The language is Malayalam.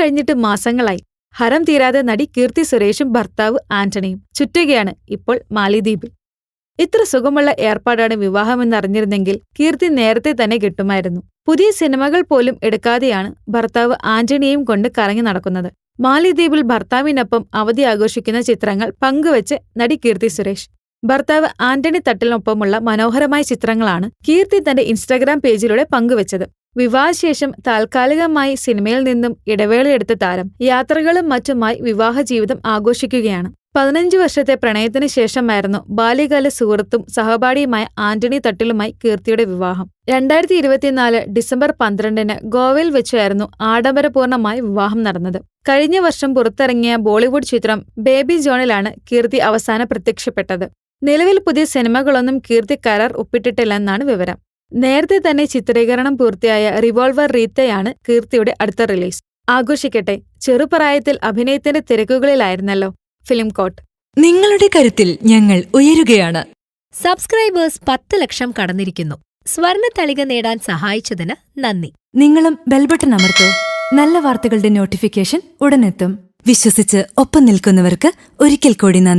കഴിഞ്ഞിട്ട് മാസങ്ങളായി. ഹരം തീരാതെ നടി കീർത്തി സുരേഷും ഭർത്താവ് ആന്റണിയും ചുറ്റുകയാണ് ഇപ്പോൾ മാലിദ്വീപിൽ. ഇത്ര സുഖമുള്ള ഏർപ്പാടാണ് വിവാഹമെന്നറിഞ്ഞിരുന്നെങ്കിൽ കീർത്തി നേരത്തെ തന്നെ കിട്ടുമായിരുന്നു. പുതിയ സിനിമകൾ പോലും എടുക്കാതെയാണ് ഭർത്താവ് ആന്റണിയെയും കൊണ്ട് കറങ്ങി നടക്കുന്നത്. മാലിദ്വീപിൽ ഭർത്താവിനൊപ്പം അവധി ആഘോഷിക്കുന്ന ചിത്രങ്ങൾ പങ്കുവച്ച് നടി കീർത്തി സുരേഷ്. ഭർത്താവ് ആന്റണി തട്ടിലിനൊപ്പമുള്ള മനോഹരമായ ചിത്രങ്ങളാണ് കീർത്തി തന്റെ ഇൻസ്റ്റാഗ്രാം പേജിലൂടെ പങ്കുവച്ചത്. വിവാഹശേഷം താൽക്കാലികമായി സിനിമയിൽ നിന്നും ഇടവേളയെടുത്ത താരം യാത്രകളും മറ്റുമായി വിവാഹ ജീവിതം ആഘോഷിക്കുകയാണ്. പതിനഞ്ച് വർഷത്തെ പ്രണയത്തിന് ശേഷമായിരുന്നു ബാല്യകാല സുഹൃത്തും സഹപാഠിയുമായ ആന്റണി തട്ടിലുമായി കീർത്തിയുടെ വിവാഹം. രണ്ടായിരത്തി ഇരുപത്തിനാല് ഡിസംബർ പന്ത്രണ്ടിന് ഗോവയിൽ വെച്ചായിരുന്നു ആഡംബരപൂർണമായ വിവാഹം നടന്നത്. കഴിഞ്ഞ വർഷം പുറത്തിറങ്ങിയ ബോളിവുഡ് ചിത്രം ബേബി ജോണിലാണ് കീർത്തി അവസാന പ്രത്യക്ഷപ്പെട്ടത്. നിലവിൽ പുതിയ സിനിമകളൊന്നും കീർത്തി കരാർ ഒപ്പിട്ടിട്ടില്ലെന്നാണ് വിവരം. നേരത്തെ തന്നെ ചിത്രീകരണം പൂർത്തിയായ റിവോൾവർ റീത്തയാണ് കീർത്തിയുടെ അടുത്ത റിലീസ്. ആഘോഷിക്കട്ടെ ചെറുപ്രായത്തിൽ അഭിനയത്തിന്റെ തിരക്കുകളിലായിരുന്നല്ലോ ഫിലിം കോട്ട്. നിങ്ങളുടെ കരുത്തിൽ ഞങ്ങൾ ഉയരുകയാണ്. സബ്സ്ക്രൈബേഴ്സ് പത്ത് ലക്ഷം കടന്നിരിക്കുന്നു. സ്വർണ തളിക നേടാൻ സഹായിച്ചതിന് നന്ദി. നിങ്ങളും ബെൽബട്ടൺ അമർത്തോ. നല്ല വാർത്തകളുടെ നോട്ടിഫിക്കേഷൻ ഉടനെത്തും. വിശ്വസിച്ച് ഒപ്പം നിൽക്കുന്നവർക്ക് ഒരിക്കൽ കൂടി നന്ദി.